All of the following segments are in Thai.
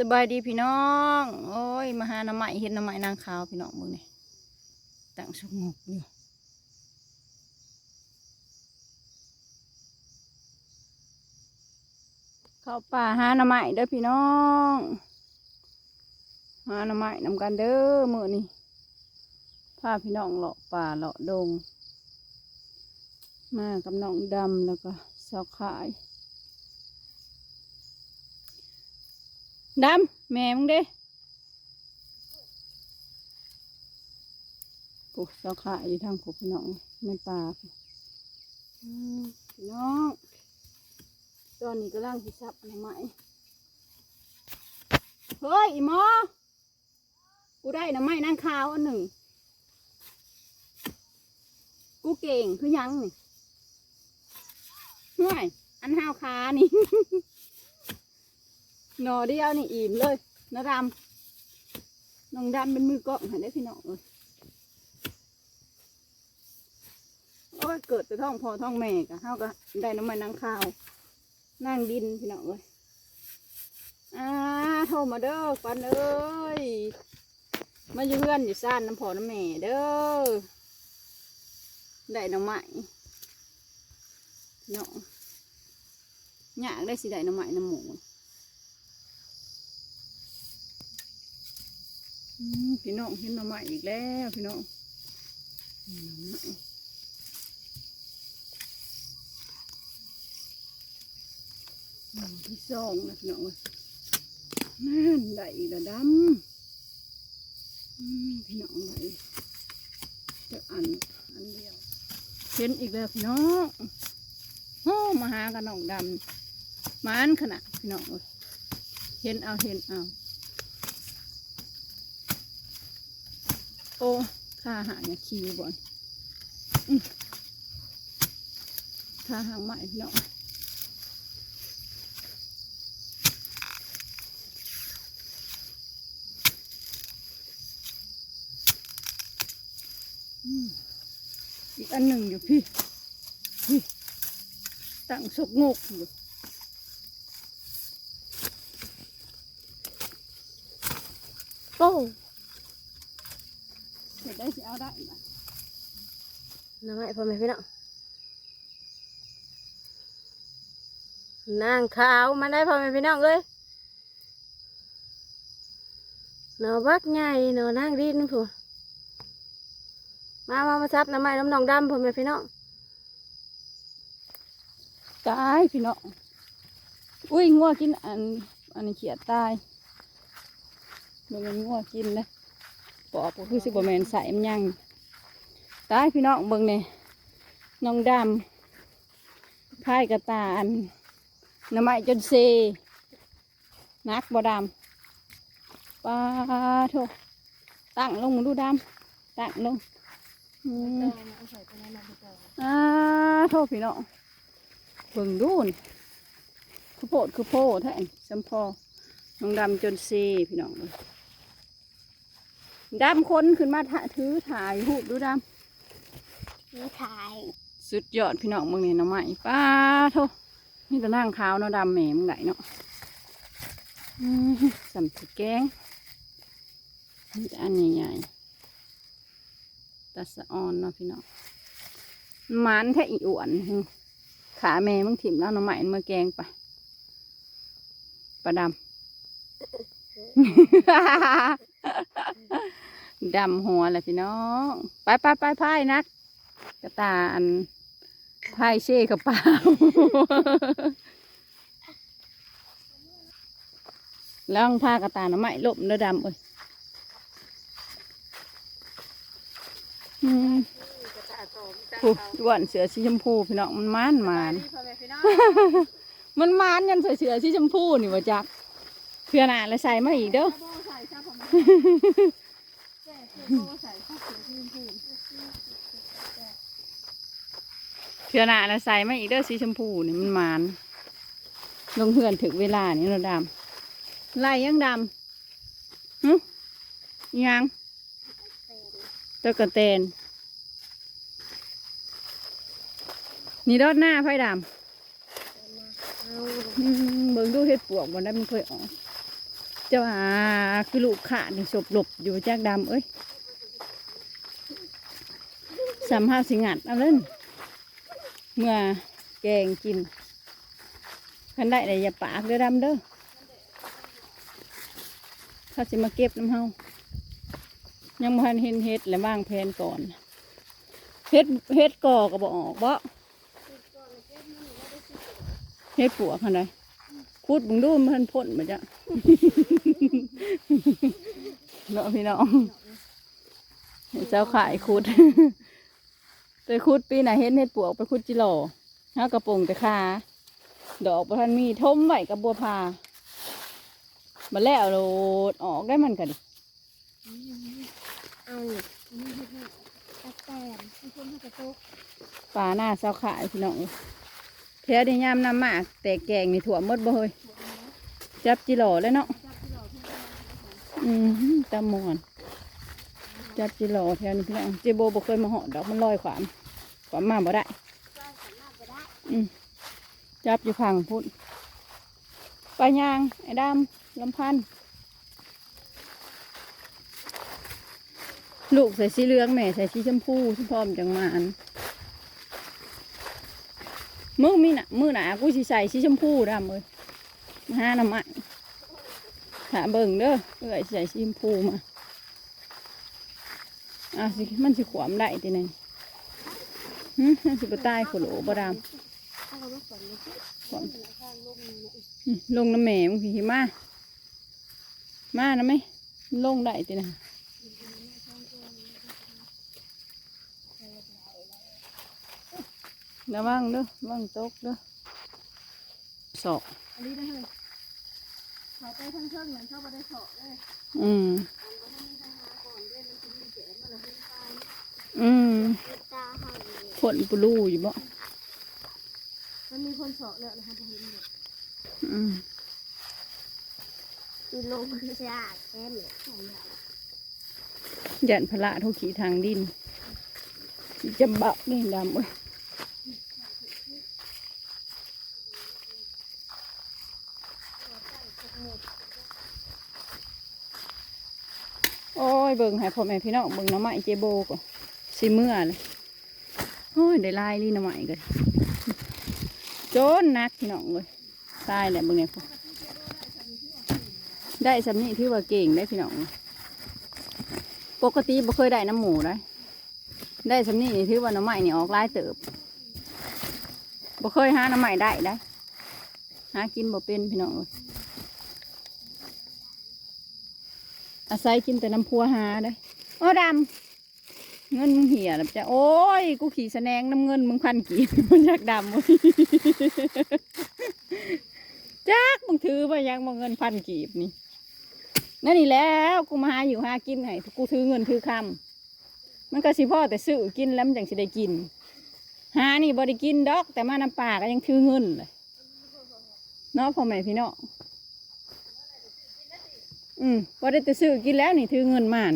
สบายดีพี่น้อง โอ้ยมาหาหน้ำใหม่เห็นหน้ำใหม่นางขาวพี่น้องมึงนี่ตั้งสงบอยู่เข้าป่าหาหน้ำใหม่เด้อพี่น้องหาหน้ำใหม่นำกันเด้อมือนี้พาพี่น้องเลาะป่าเลาะดง มากับน้องดำแล้วก็สาวขาย ดำแม่มึงเด้กูเสาขาอยู่ทางกูพี่น้องในป่าพี่น้องตอนนี้ก็ล่างสิซับอันใหม่เฮ้ยอีหมอกูได้น้ำไม้นางขาวอันหนึ่ง กูเก่งคือยังนี่ห่วยอันห้าวขานี่ หนอเดียวนี่อิ่มเลยนะดำน้องดำเป็นมือกล้องเห็นได้พี่น้องเลยโอ้ยเกิดแต่ท้องพอท้องแม่กะเฮาก็ได้น้ำมันนางข้าว นั่งดินพี่น้องเลยอ่าโทรมาเด้อฟันเอ้ยมาอยู่เพื่อนอยู่ซ่านน้ำพอน้ำแม่เด้อได้น้ำใหม่พี่น้องอยากได้สิได้น้ำใหม่น้ำหมู อืม พี่น้องเห็นหน่อไม้อีกแล้วพี่น้องหน่อไม้หน่อที่สองนะพี่น้องเอ้ยนั่นได้อีกแล้วดำพี่น้องได้จะอันอันเดียวเห็นอีกแล้วพี่น้องโอ้มาหากันน้องดำมานขนาดพี่น้องเอ้ยเห็นเอาเห็นเอา โอ้ข้าหางเนี่ยขี่บ่อนข้าหางใหม่พี่น้องอืมอีกอันหนึ่งอยู่พี่พี่ตั้งสกงกอยู่โอ้ เสร็จได้สิเอาได้นะน้ำไม้พ่อแม่พี่น้องนางขาวมาได้พ่อแม่พี่น้องเอ้ยนอบักใหญ่นอนางดินผู้มามามาซับน้ำไม้น้ำหนองดำพ่อแม่พี่น้องตายพี่น้องอุ้ยงัวกินอันอันเขียดตายมันเป็นงัวกินเลย อบก็คือสิบแมนใส่มันยังตายพี่น้องเบิ่งเนี่ยน้องดำพายกระตาอันน้ำไม้จนเซนักบ่ดำปลาโถตั้งลงมึงดูดำตั้งลงอ่าโทษพี่น้องเบิ่งดูนข้าวโพดข้าวโพดแท้จำพอน้องดำจนซีพี่น้องเลย ดำคนขึ้นมาถ,ถือถ่ายหูปดูดนี่ถ่าย สุดยอดพี่น้องมึงนี่หน้ำใหม่ป้าโทษนี่แต่นั่งขาวเนาะดำแหมมึงไหนเนาะสัมผัสแกงนี่อันใหญ่ๆตาสะออนเนาะพี่น้องมันแท้อีอ้วนขาแม่มึงถิ่มแล้วน้ำใหม่มาแกงไปปลาดำ ดำหัวแหละพี่น้อง ไปไปไปพายนัก กระตาอันพายเช่กับเปล่าแล้วต้องพากระตาหน้ำใหม่ลบเนื้อดำเอ้ยอืมผู้อ้วนเสือสีชมพูพี่น้องมันมานมานพ่อแม่พี่น้องมันมานยันใส่เสือสีชมพูนี่ว่าจัก เพื่อหน่ะแล้วใส่มาอีกเด้อใส่ซะพ่อแม่แก่โบใส่ข้าวเสียที่พูดเพื่อหน่ะแล้วใส่มาอีกเด้อสีชมพูนี่มันมานลงเพื่อนถึงเวลานี่เราดำไล่ยังดำหึยังตะกะเตนนี่รอดหน้าไฟดำเบิ่งดูเห็ดปวกบนได้มันเคยออก เจ้าหาคือลูกขาดนี่ศพหลบอยู่จากดำเอ้ยสามห้าสิงัดเอาเล่น เมื่อแกงกินคันได้แต่อย่าปากเด้อดำเด้อเขาสิมาเก็บน้ำเฮายังบ่ทันเห็นเฮ็ดและวางแผนก่อนเฮ็ดเฮ็ดก่อก็บ่ออกบ่เฮ็ดปวกคันใดคุดบึงดูมันทันพ่นมาจ้ะ เนาะพี่น้องเจ้าขายคุดไปคุดปีไหนาเห็นเห็ดปวกไปคุดจิโร่ห้ากระปรงแต่ขาดอกประทันมีทมไหวกับบัวพามาแล้วโลดออกได้มันกันดิเอาเนี่ยอันนี้เฮ็ดให้ตะแตนให้คนให้กระตุกปลาหน้าเจ้าขายพี่น้องเพียได้ยามน้ำมากแต่แกงนี่ถั่วมดบ่เฮยจับจิโร่แล้วเนาะ จับที่เราเพื่อน อืมตามอนจับจิโร่อแถวนี้พี่น้องเจโบบ่เคยมาเหาะดอกมันลอยขวามขวามมาบ่ได้ก็สามาได้อืมจับอยู่พังพุ่นไปยาง ไอ้ดำลำพันธ์ลูกใส่สีเหลืองแม่ใส่สีชมพูที่พร้อมจังมาอันมือมีหนะมือหนากูสิใส่สีชมพูดำเลยมาหาหน้ำไม้าเบิ่งเด้อเอ้อยใส่สีมพูมาอะสิมันสิขวมได้ทีนึงหึสิบตายขุโหลบรามลงน้ำแหม่มึงสิมา มานะไหมลงได้ตินะระวังเด้อระวังตกเด้อสอกอันนี้ได้เลย เขาไปทั้งเครื่องเหมือนเขาไปได้เฉาะเลยอืมมันก็ต้องมีทางหาก่อนด้วยมันจะมีแผลมันละเป็นตาอืมฝนปลูอยู่บ่มันมีคนเฉาะเลยนะคะผมเห็นหมดอืมคือลงคือสะอาดแค่เนี่ยสองอย่างยันพละทุกขีทางดินจำบะนี่ดำเอ้ย ยเบิ่งให้พ่อแม่พี่น้องเบิ่งน้ำไม้เจโบก่อนสิเมื่อเลยโอ้ยได้ลายลีหน้ำไม้กันโจนนักพี่น้องเลยตายแหละเบิ่งไงพ่อได้สำนีที่ว่าเก่งได้พี่น้องปกติบ่เคยได้น้ำหมูได้ได้สำนี่นี่ว่าน้ำใหม่นี่ออกลายเติบบ่เคยหาน้ำใหม่ได้ได้หากินบ่เป็นพี่น้องเอ้ย อาศัยกินแต่น้ำพัวหาได้โอ้ดำเงินมึงเหี่ยแล้วจ้ะโอ้ยกูขี่แสนงน้ำเงินมึงพันกี่มันอยากดำเว้ยจักมึงถือไปยังมึงเงินพันกีบนี่นั่นนี่แล้วกูมาหาอยู่หากินไงกูถือเงินถือคำมันก็สิพ่อแต่ซื้อกินแล้วมันจังสิได้กิน หานี่บ่ได้กินดอก แต่มาน้ำปาก็ยังถือเงินเลยเนาะพ่อแม่พี่น้อง อืมบ่ได้แต่ซื้อกินแล้วนี่ถือเงินมาน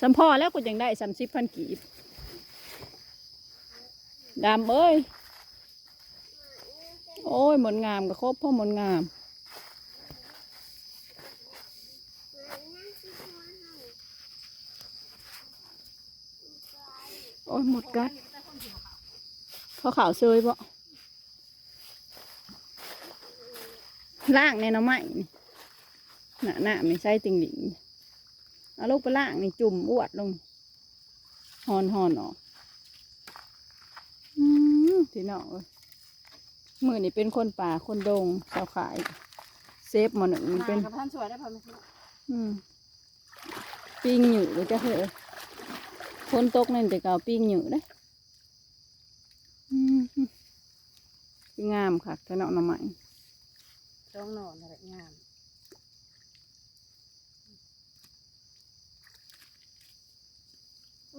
สัมพอแล้วกูยังได้สามสิบพันกีบดำเอ้ย โอ้ยหมดงามก็ครบพ่อหมดงาม โอ้ยหมดกัดเขาขาวเซยบ่ล่างในน้ำไม้นี่ หน้าหน้าไม่ใช่ติงหลิงเอาลูกไปล่างนี่จุ่มอวดลงหอนหอนออกอืมพี่น้องเอ้ยมือนี่เป็นคนป่าคนดงสาวขาย เซฟหมาหนึ่งมันเป็นกับท่านสวยได้พอไหมพี่อืมปิ้งหยู่จะเหอะคนตกนั่นแต่เก่าปิ้งหยู่ได้อืมคืองามค่ะแค่เนาะหน่อไม้จ้องนอนอะไรงาม ต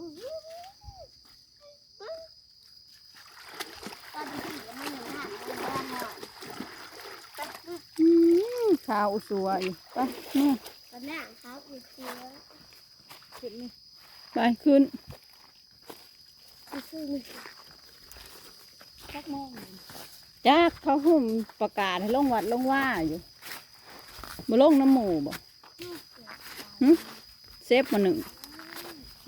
อนที่ยังไม่หนึ่งห้าเลยบ้านหน่อยอืมขาวสวยไปนี่ตอนนี้เขาอีกทีแล้วขึ้นนี่ไปขึ้นซื้อนี่สักโมงจ้าเขาหุ่มประกาศให้ลงวัดลงว่าอยู่มาลงน้ำหมูบ่เซฟมาหนึ่ง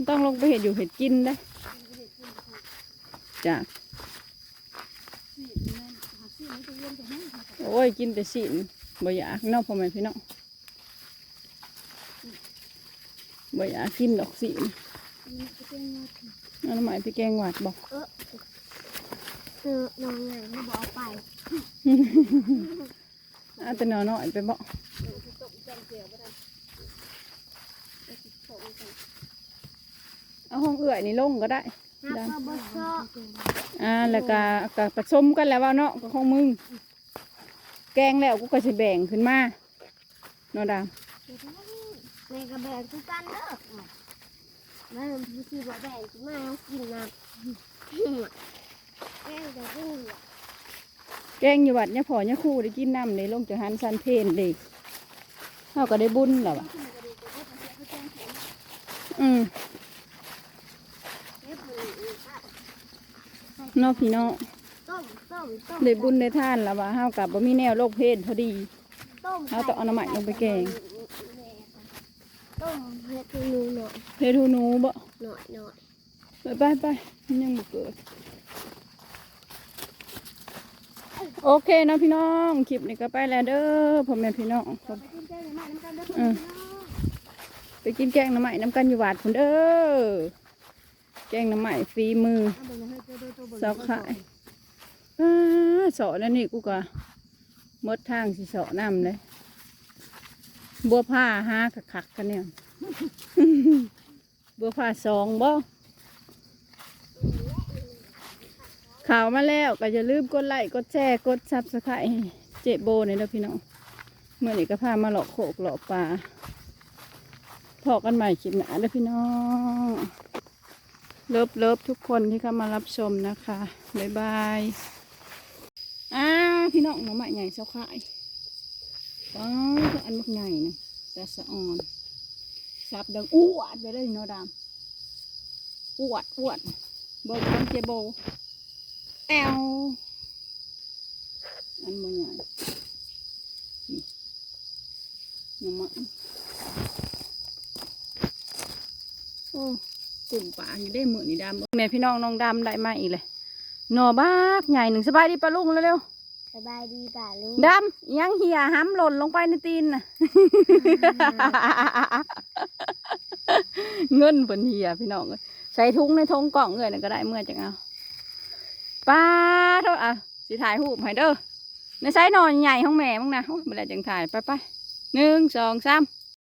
ต้องลงไปเห็ดอยู่เห็ดกินได้อจ้ะโอ้ยกินแต่สินบ่อยากเนอกพ่อแม่พี่น้องบ่อยากกินดอกสินเอาหน่อไม้ไปแกงหวาดบอกคือน้องไงไม่บอกไปเอาแต่หนอน้อยไปบอก เอาห้องเอื่อยนี่ลงก็ได้ฮักก็บ่ชอบอ่าแล้วก็ก็ผสมกันแล้วว่าเนาะก็ของมึง แกงแล้วกูก็จะแบ่งขึ้นมาเนาะดาวแม่ก็แบ่งคือกันเด้อแม่ผู้ที่บ่แบ่งคือมาเอากินนะแม่ก็กินแกงอยู่วัดเนี่ยพอเนี่ยครู่ได้กินน้ำในลงจากหันซันเพนเด็กเขาก็ได้บุญแล้วอะอืม เนอกพี่เนาะต้มต้มต้มได้บุญได้ท่านแล้วว่าเฮากับบ่มีแนวโรคเพศพอดีต้มเอาต้องเอาน้ำมันลงไปแกงต้มเฮ็ดให้หนูหน่อยเพศหูหนูบ่หน่อยหน่อยไปไปไปมันยังบ่เกิดโอเคเนาะพี่น้องคลิปนี้ก็ไปแล้วเด้อพ่อแม่พี่น้องขอบไปกินแกงหน่อไม้น้ำกันเด้ออืมไปกินแกงหน้ำใหม่น้ำกันอยู่วาดพุ่นเด้อแกงหน้ำใหม่ฟรีมือ เอาเบิ่งให้เจ้าเด้อตัวเบิ่งเสาขายอ้าเสาแล้วนี่กูก็มดทางสิเสาน้ำเลย บัวผ้าห้าขักกันเนี่ย บัวผ้าสองบ่ข่าวมาแล้วก็อย่าลืมกดไลค์กดแชร์กดซับสไครต์เจ๊โบนี่เด้อพี่น้องเมื่อนี้ก็พามาหลอกโขกหลอกปลาพอกันใหม่คลิปหน้าเด้อพี่น้อง เลิฟเลิฟทุกคนที่เข้ามารับชมนะคะบ๊ายบายอ่าพี่น้องหน่อไม้ใหญ่เสาขายป้าวอันมักใหญ่นะแต่สะอ่อนสับดังอ้วดไปเลยเนาะดำอ้วดอ้วดโบกันเจโบแอวอันมันใหญ่นี่หน่อไม้โอ้ กลุ่มป่าอยู่ได้เหมือนนี่ดำแม่พี่น้องน้องดำได้มาอีกเลยหน่อบ้าใหญ่หนึ่งสบายดีปะลุงเร็วสบายดีป่าลุงดำยังเหี่ยห้ำหล่นลงไปในตีนน่ะเงินเพิ่นเหี่ยพี่น้องเอ้ยใส่ถุงในทงกล่องเอ้ยนั่นก็ได้เมื่อจังเอาป้าเท่าอะสิถ่ายรูปให้เด้อในไซส์นอนใหญ่ของแม่มั้งนะโอ้ยเมื่อไรจังถ่ายไปไปหนึ่งสองสาม